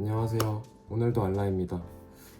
안녕하세요. 오늘도 알라입니다.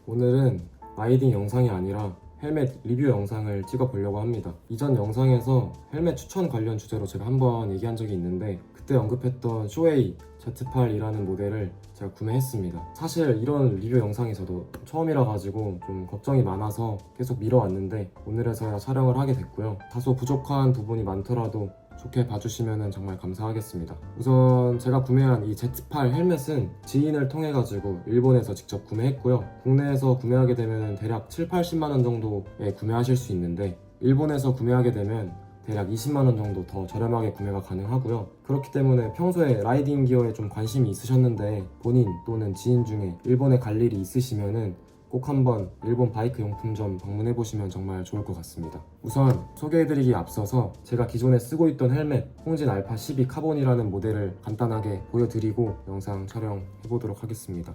오늘은 라이딩 영상이 아니라 헬멧 리뷰 영상을 찍어 보려고 합니다. 이전 영상에서 헬멧 추천 관련 주제로 제가 한번 얘기한 적이 있는데 그때 언급했던 쇼웨이 Z8이라는 모델을 제가 구매했습니다. 사실 이런 리뷰 영상이 저도 처음이라 가지고 좀 걱정이 많아서 계속 미뤄왔는데 오늘에서야 촬영을 하게 됐고요. 다소 부족한 부분이 많더라도 좋게 봐주시면 정말 감사하겠습니다. 우선 제가 구매한 이 Z8 헬멧은 지인을 통해 가지고 일본에서 직접 구매했고요. 국내에서 구매하게 되면 대략 7, 80만 원 정도에 구매하실 수 있는데 일본에서 구매하게 되면 대략 20만 원 정도 더 저렴하게 구매가 가능하고요. 그렇기 때문에 평소에 라이딩 기어에 좀 관심이 있으셨는데 본인 또는 지인 중에 일본에 갈 일이 있으시면은 꼭 한번 일본 바이크 용품점 방문해 보시면 정말 좋을 것 같습니다. 우선 소개해드리기에 앞서서 제가 기존에 쓰고 있던 헬멧 홍진 알파 12 카본이라는 모델을 간단하게 보여드리고 영상 촬영해 보도록 하겠습니다.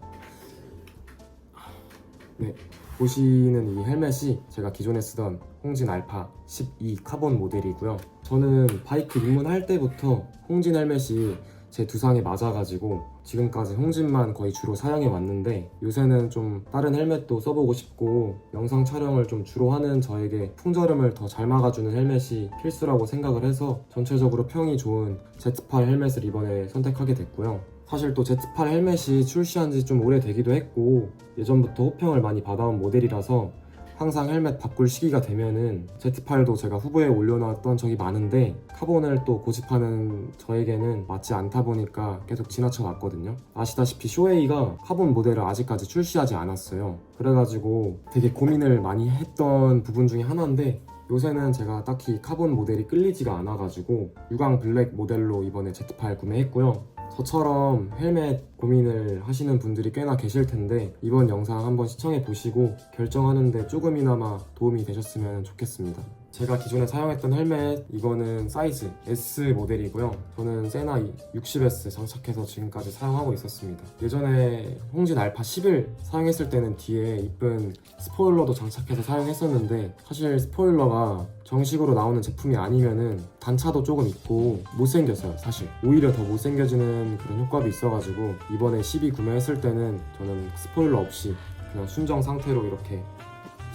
네, 보시는 이 헬멧이 제가 기존에 쓰던 홍진 알파 12 카본 모델이고요. 저는 바이크 입문할 때부터 홍진 헬멧이 제 두상에 맞아가지고 지금까지 홍진만 거의 주로 사용해 왔는데 요새는 좀 다른 헬멧도 써보고 싶고 영상 촬영을 좀 주로 하는 저에게 풍절음을 더 잘 막아주는 헬멧이 필수라고 생각을 해서 전체적으로 평이 좋은 Z8 헬멧을 이번에 선택하게 됐고요. 사실 또 Z8 헬멧이 출시한 지 좀 오래되기도 했고 예전부터 호평을 많이 받아온 모델이라서 항상 헬멧 바꿀 시기가 되면은 Z8도 제가 후보에 올려놨던 적이 많은데 카본을 또 고집하는 저에게는 맞지 않다 보니까 계속 지나쳐 왔거든요. 아시다시피 쇼웨이가 카본 모델을 아직까지 출시하지 않았어요. 그래가지고 되게 고민을 많이 했던 부분 중에 하나인데 요새는 제가 딱히 카본 모델이 끌리지가 않아가지고 유광 블랙 모델로 이번에 Z8 구매했고요. 저처럼 헬멧 고민을 하시는 분들이 꽤나 계실 텐데 이번 영상 한번 시청해 보시고 결정하는데 조금이나마 도움이 되셨으면 좋겠습니다. 제가 기존에 사용했던 헬멧 이거는 사이즈 S 모델이고요. 저는 세나 60S 장착해서 지금까지 사용하고 있었습니다. 예전에 홍진 알파 10을 사용했을 때는 뒤에 이쁜 스포일러도 장착해서 사용했었는데 사실 스포일러가 정식으로 나오는 제품이 아니면은 단차도 조금 있고 못생겼어요 사실 오히려 더 못생겨지는 그런 효과도 있어가지고 이번에 12 구매했을 때는 저는 스포일러 없이 그냥 순정 상태로 이렇게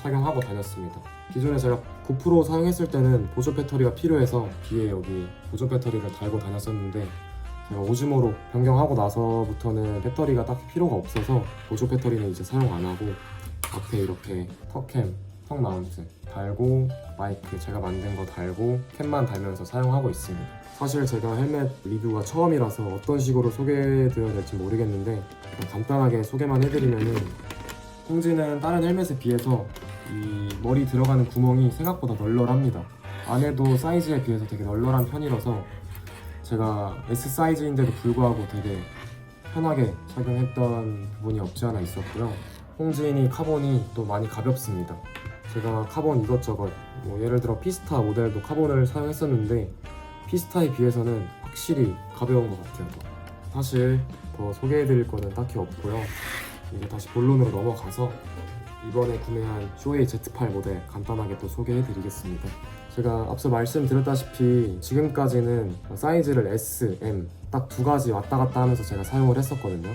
착용하고 다녔습니다. 기존에 제가 고프로 사용했을 때는 보조 배터리가 필요해서 뒤에 여기 보조 배터리를 달고 다녔었는데 제가 오즈모로 변경하고 나서부터는 배터리가 딱히 필요가 없어서 보조 배터리는 이제 사용 안 하고 앞에 이렇게 턱캠, 턱 마운트 달고 마이크 제가 만든 거 달고 캔만 달면서 사용하고 있습니다. 사실 제가 헬멧 리뷰가 처음이라서 어떤 식으로 소개해드려야 될지 모르겠는데 간단하게 소개만 해드리면은 홍지는 다른 헬멧에 비해서 이 머리 들어가는 구멍이 생각보다 널널합니다. 안에도 사이즈에 비해서 되게 널널한 편이라서 제가 S 사이즈인데도 불구하고 되게 편하게 착용했던 부분이 없지 않아 있었고요. 홍진이 카본이 또 많이 가볍습니다. 제가 카본 이것저것 뭐 예를 들어 피스타 모델도 카본을 사용했었는데 피스타에 비해서는 확실히 가벼운 것 같아요. 사실 더 소개해드릴 거는 딱히 없고요. 이제 다시 본론으로 넘어가서 이번에 구매한 쇼웨이 Z8 모델 간단하게 또 소개해드리겠습니다. 제가 앞서 말씀드렸다시피 지금까지는 사이즈를 S, M 딱 두 가지 왔다 갔다 하면서 제가 사용을 했었거든요.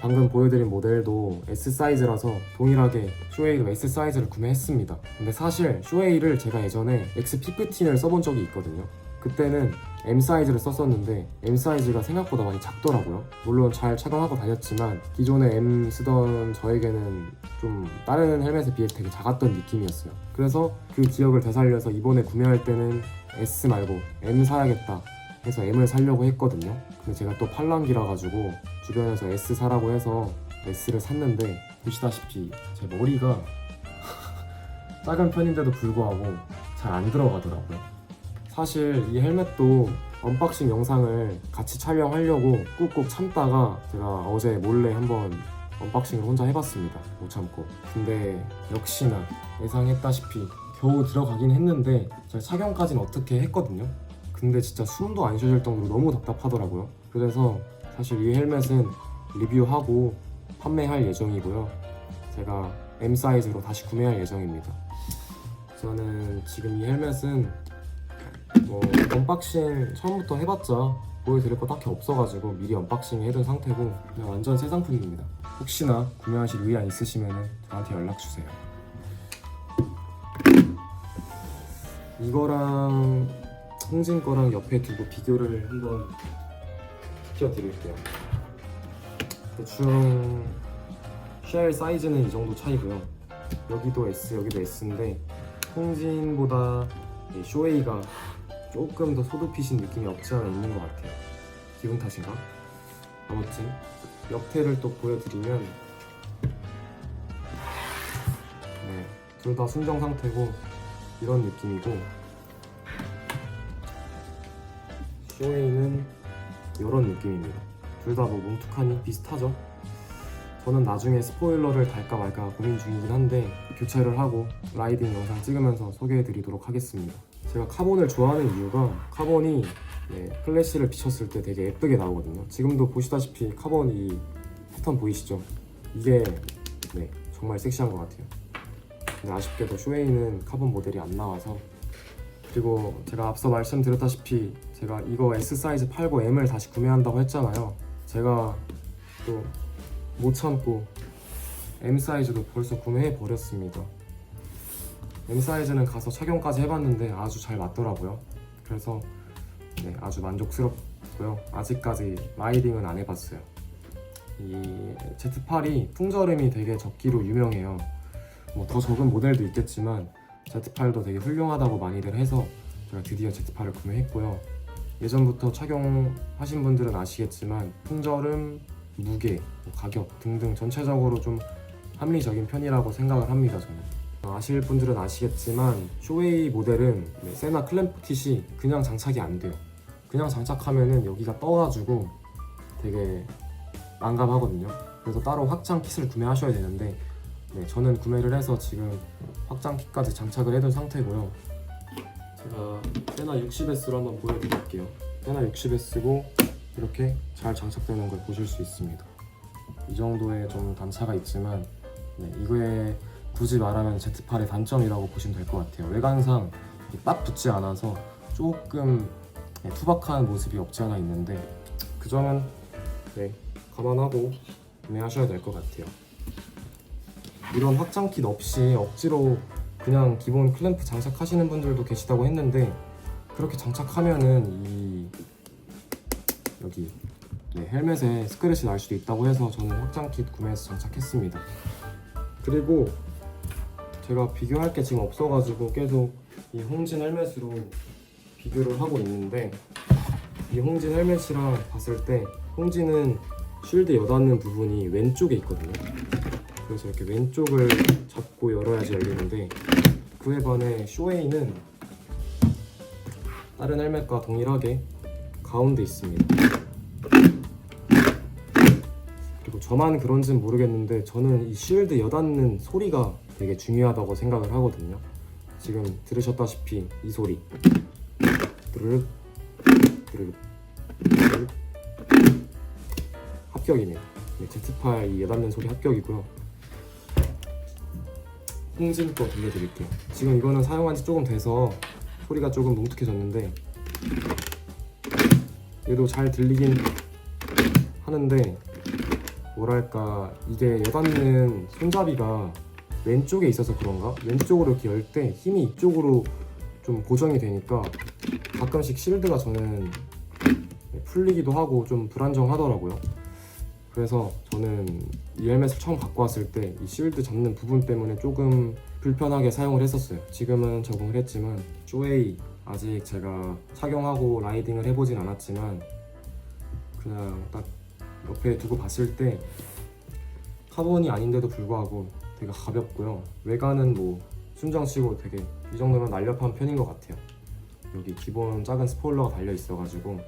방금 보여드린 모델도 S 사이즈라서 동일하게 쇼웨이도 S 사이즈를 구매했습니다. 근데 사실 쇼웨이를 제가 예전에 X15을 써본 적이 있거든요. 그때는 M 사이즈를 썼었는데 M 사이즈가 생각보다 많이 작더라고요. 물론 잘 착용하고 다녔지만 기존에 M 쓰던 저에게는 좀 다른 헬멧에 비해 되게 작았던 느낌이었어요. 그래서 그 기억을 되살려서 이번에 구매할 때는 S 말고 M 사야겠다 해서 M을 사려고 했거든요. 근데 제가 또 팔랑기라 가지고 주변에서 S 사라고 해서 S를 샀는데 보시다시피 제 머리가 작은 편인데도 불구하고 잘 안 들어가더라고요. 사실 이 헬멧도 언박싱 영상을 같이 촬영하려고 꾹꾹 참다가 제가 어제 몰래 한번 언박싱을 혼자 해봤습니다. 못 참고. 근데 역시나 예상했다시피 겨우 들어가긴 했는데 제가 착용까지는 어떻게 했거든요. 근데 진짜 숨도 안 쉬어질 정도로 너무 답답하더라고요. 그래서 사실 이 헬멧은 리뷰하고 판매할 예정이고요. 제가 M 사이즈로 다시 구매할 예정입니다. 저는 지금 이 헬멧은 뭐 언박싱 처음부터 해봤자 보여드릴 거 딱히 없어가지고 미리 언박싱 해둔 상태고 그냥 완전 새 상품입니다. 혹시나 구매하실 의향 있으시면 저한테 연락 주세요. 이거랑 홍진 거랑 옆에 두고 비교를 한번 시켜드릴게요. 대충 쉘 사이즈는 이 정도 차이고요. 여기도 S, 여기도 S인데 홍진보다 이 쇼웨이가 조금 더 소두핏인 느낌이 없지 않아 있는 것 같아요. 기분 탓인가? 아무튼 옆태를 또 보여드리면 네, 둘 다 순정 상태고 이런 느낌이고 쇼웨이는 이런 느낌입니다. 둘 다 뭐 뭉툭하니 비슷하죠? 저는 나중에 스포일러를 달까 말까 고민 중이긴 한데 교체를 하고 라이딩 영상 찍으면서 소개해드리도록 하겠습니다. 제가 카본을 좋아하는 이유가 카본이 네, 플래시를 비췄을 때 되게 예쁘게 나오거든요. 지금도 보시다시피 카본 이 패턴 보이시죠? 이게 네, 정말 섹시한 것 같아요. 근데 아쉽게도 쇼웨이는 카본 모델이 안 나와서 그리고 제가 앞서 말씀드렸다시피 제가 이거 S 사이즈 팔고 M을 다시 구매한다고 했잖아요. 제가 또 못 참고 M 사이즈도 벌써 구매해 버렸습니다. M 사이즈는 가서 착용까지 해봤는데 아주 잘 맞더라고요. 그래서 네, 아주 만족스럽고요. 아직까지 라이딩은 안 해봤어요. 이 Z8이 풍절음이 되게 적기로 유명해요. 뭐 더 적은 모델도 있겠지만 Z8도 되게 훌륭하다고 많이들 해서 제가 드디어 Z8을 구매했고요. 예전부터 착용하신 분들은 아시겠지만 풍절음, 무게, 뭐 가격 등등 전체적으로 좀 합리적인 편이라고 생각을 합니다. 저는 아실 분들은 아시겠지만 쇼웨이 모델은 네, 세나 클램프 핏이 그냥 장착이 안 돼요. 그냥 장착하면은 여기가 떠가지고 되게 난감하거든요. 그래서 따로 확장 킷을 구매하셔야 되는데 네, 저는 구매를 해서 지금 확장 킷까지 장착을 해둔 상태고요. 제가 세나 60S로 한번 보여드릴게요. 세나 60S고 이렇게 잘 장착되는 걸 보실 수 있습니다. 이 정도의 좀 단차가 있지만 네, 이거에 굳이 말하면 Z8의 단점이라고 보시면 될 것 같아요. 외관상 딱 붙지 않아서 조금 네, 투박한 모습이 없지 않아 있는데 그 점은 네, 감안하고 구매하셔야 될 것 같아요. 이런 확장 킷 없이 억지로 그냥 기본 클램프 장착하시는 분들도 계시다고 했는데 그렇게 장착하면은 이 여기 네, 헬멧에 스크래치 날 수도 있다고 해서 저는 확장 킷 구매해서 장착했습니다. 그리고 제가 비교할 게 지금 없어가지고 계속 이 홍진 헬멧으로 비교를 하고 있는데 이 홍진 헬멧이랑 봤을 때 홍진은 쉴드 여닫는 부분이 왼쪽에 있거든요. 그래서 이렇게 왼쪽을 잡고 열어야지 열리는데 그에 반해 쇼웨이는 다른 헬멧과 동일하게 가운데 있습니다. 그리고 저만 그런지는 모르겠는데 저는 이 쉴드 여닫는 소리가 되게 중요하다고 생각을 하거든요. 지금 들으셨다시피 이 소리 드르륵 드르륵 드르륵 합격입니다. 네, Z8 이 여닫는 소리 합격이고요. 홍진 거 들려드릴게요. 지금 이거는 사용한 지 조금 돼서 소리가 조금 뭉툭해졌는데 얘도 잘 들리긴 하는데 뭐랄까 이게 여닫는 손잡이가 왼쪽에 있어서 그런가? 왼쪽으로 이렇게 열 때 힘이 이쪽으로 좀 고정이 되니까 가끔씩 실드가 저는 풀리기도 하고 좀 불안정하더라고요. 그래서 저는 이 헬멧을 처음 갖고 왔을 때 이 실드 잡는 부분 때문에 조금 불편하게 사용을 했었어요. 지금은 적응을 했지만 쇼웨이 아직 제가 착용하고 라이딩을 해보진 않았지만 그냥 딱 옆에 두고 봤을 때 카본이 아닌데도 불구하고 되게 가볍고요. 외관은 뭐 순정치고 되게 이 정도면 날렵한 편인 것 같아요. 여기 기본 작은 스포일러가 달려 있어가지고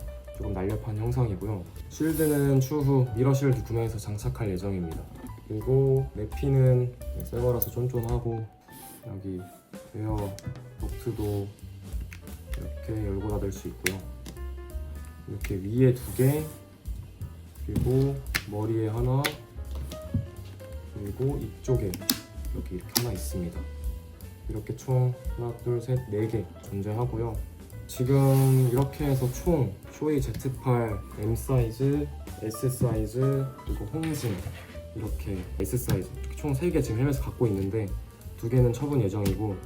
조금 날렵한 형상이고요. 쉴드는 추후 미러 쉴드 구매해서 장착할 예정입니다. 그리고 내피는 새 거라서 쫀쫀하고 여기 에어 노트도 이렇게 열고 닫을 수 있고요. 이렇게 위에 두 개, 그리고 머리에 하나, 그리고 이쪽에 여기 이렇게 하나 있습니다. 이렇게 총 하나, 둘, 셋, 네 개 존재하고요. 지금 이렇게 해서 총 쇼웨이 Z8 M 사이즈, S 사이즈, 그리고 홍진 이렇게 S 사이즈 총 3개 지금 헬멧을 갖고 있는데 두 개는 처분 예정이고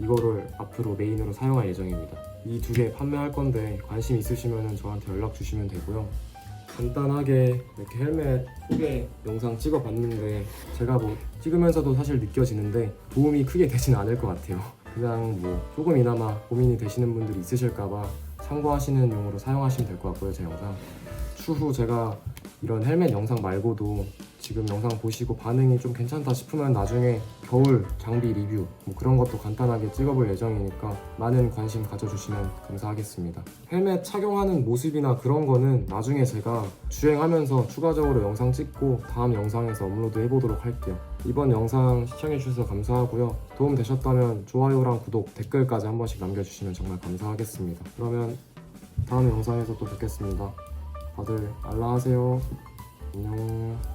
이거를 앞으로 메인으로 사용할 예정입니다. 이 두 개 판매할 건데 관심 있으시면 저한테 연락 주시면 되고요. 간단하게 이렇게 헬멧 소개 영상 찍어봤는데 제가 뭐 찍으면서도 사실 느껴지는데 도움이 크게 되진 않을 것 같아요. 그냥 뭐 조금이나마 고민이 되시는 분들이 있으실까봐 참고하시는 용으로 사용하시면 될 것 같고요, 제 영상. 추후 제가 이런 헬멧 영상 말고도 지금 영상 보시고 반응이 좀 괜찮다 싶으면 나중에 겨울 장비 리뷰 뭐 그런 것도 간단하게 찍어볼 예정이니까 많은 관심 가져주시면 감사하겠습니다. 헬멧 착용하는 모습이나 그런 거는 나중에 제가 주행하면서 추가적으로 영상 찍고 다음 영상에서 업로드 해보도록 할게요. 이번 영상 시청해주셔서 감사하고요. 도움 되셨다면 좋아요랑 구독, 댓글까지 한 번씩 남겨주시면 정말 감사하겠습니다. 그러면 다음 영상에서 또 뵙겠습니다. 다들 알라 하세요. 안녕.